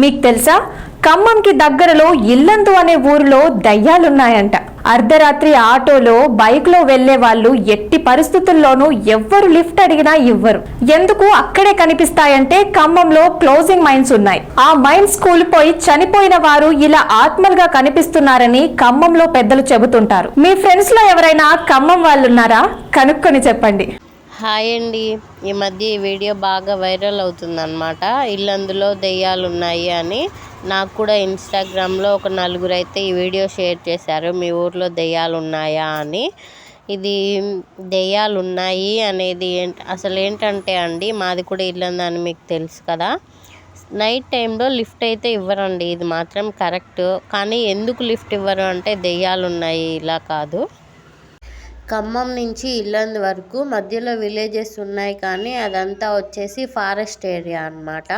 మీకు తెలుసా? ఖమ్మంకి దగ్గరలో ఇల్లందు అనే ఊరిలో దయ్యాలున్నాయంట. అర్ధరాత్రి ఆటోలో బైక్లో వెళ్ళే వాళ్ళు ఎట్టి పరిస్థితుల్లోనూ ఎవ్వరు లిఫ్ట్ అడిగినా ఇవ్వరు. ఎందుకు అక్కడే కనిపిస్తాయంటే ఖమ్మంలో క్లోజింగ్ మైన్స్ ఉన్నాయి. ఆ మైన్స్ కూలిపోయి చనిపోయిన వారు ఇలా ఆత్మలుగా కనిపిస్తున్నారని ఖమ్మంలో పెద్దలు చెబుతుంటారు. మీ ఫ్రెండ్స్లో ఎవరైనా ఖమ్మం వాళ్ళున్నారా? కనుక్కొని చెప్పండి. హాయ్ అండి. ఈ మధ్య ఈ వీడియో బాగా వైరల్ అవుతుందన్నమాట. ఇల్లందులో దెయ్యాలు ఉన్నాయి అని. నాకు కూడా ఇన్స్టాగ్రామ్లో ఒక నలుగురు అయితే ఈ వీడియో షేర్ చేశారు. మీ ఊర్లో దెయ్యాలు ఉన్నాయా అని. ఇది దెయ్యాలు ఉన్నాయి అనేది అసలు ఏంటంటే అండి మాది కూడా ఇల్లందని మీకు తెలుసు కదా. నైట్ టైంలో లిఫ్ట్ అయితే ఇవ్వరండి. ఇది మాత్రం కరెక్ట్. కానీ ఎందుకు లిఫ్ట్ ఇవ్వరు అంటే దెయ్యాలు ఉన్నాయి ఇలా కాదు. ఖమ్మం నుంచి ఇల్లందు వరకు మధ్యలో విలేజెస్ ఉన్నాయి కానీ అదంతా వచ్చేసి ఫారెస్ట్ ఏరియా అన్నమాట.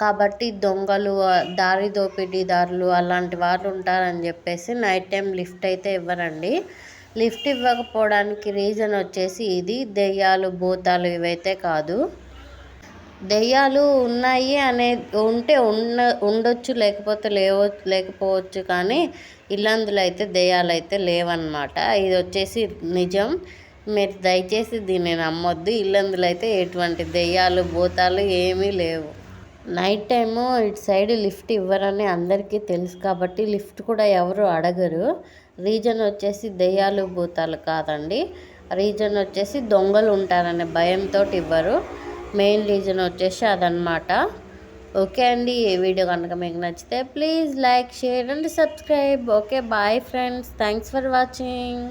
కాబట్టి దొంగలు దారి దోపిడీదారులు అలాంటి వాళ్ళు ఉంటారని చెప్పేసి నైట్ టైం లిఫ్ట్ అయితే ఇవ్వరండి. లిఫ్ట్ ఇవ్వకపోవడానికి రీజన్ వచ్చేసి ఇది దెయ్యాలు భూతాలు ఇవైతే కాదు. దెయ్యాలు ఉన్నాయి అనే ఉంటే ఉన్న ఉండొచ్చు లేకపోతే లేవ లేకపోవచ్చు కానీ ఇల్లందులో అయితే దెయ్యాలు అయితే లేవన్నమాట. ఇది వచ్చేసి నిజం. మీరు దయచేసి దీన్ని నమ్మొద్దు. ఇల్లందులో అయితే ఎటువంటి దెయ్యాలు భూతాలు ఏమీ లేవు. నైట్ టైము ఇటు సైడ్ లిఫ్ట్ ఇవ్వరని అందరికీ తెలుసు కాబట్టి లిఫ్ట్ కూడా ఎవరు అడగరు. రీజన్ వచ్చేసి దెయ్యాలు భూతాలు కాదండి. రీజన్ వచ్చేసి దొంగలు ఉంటారనే భయంతో ఇవ్వరు. మెయిన్ రీజన్ వచ్చేసి అదనమాట ఓకే అండి ఈ వీడియో కనుక మీకు నచ్చితే please like share and subscribe. Okay bye friends. Thanks for watching.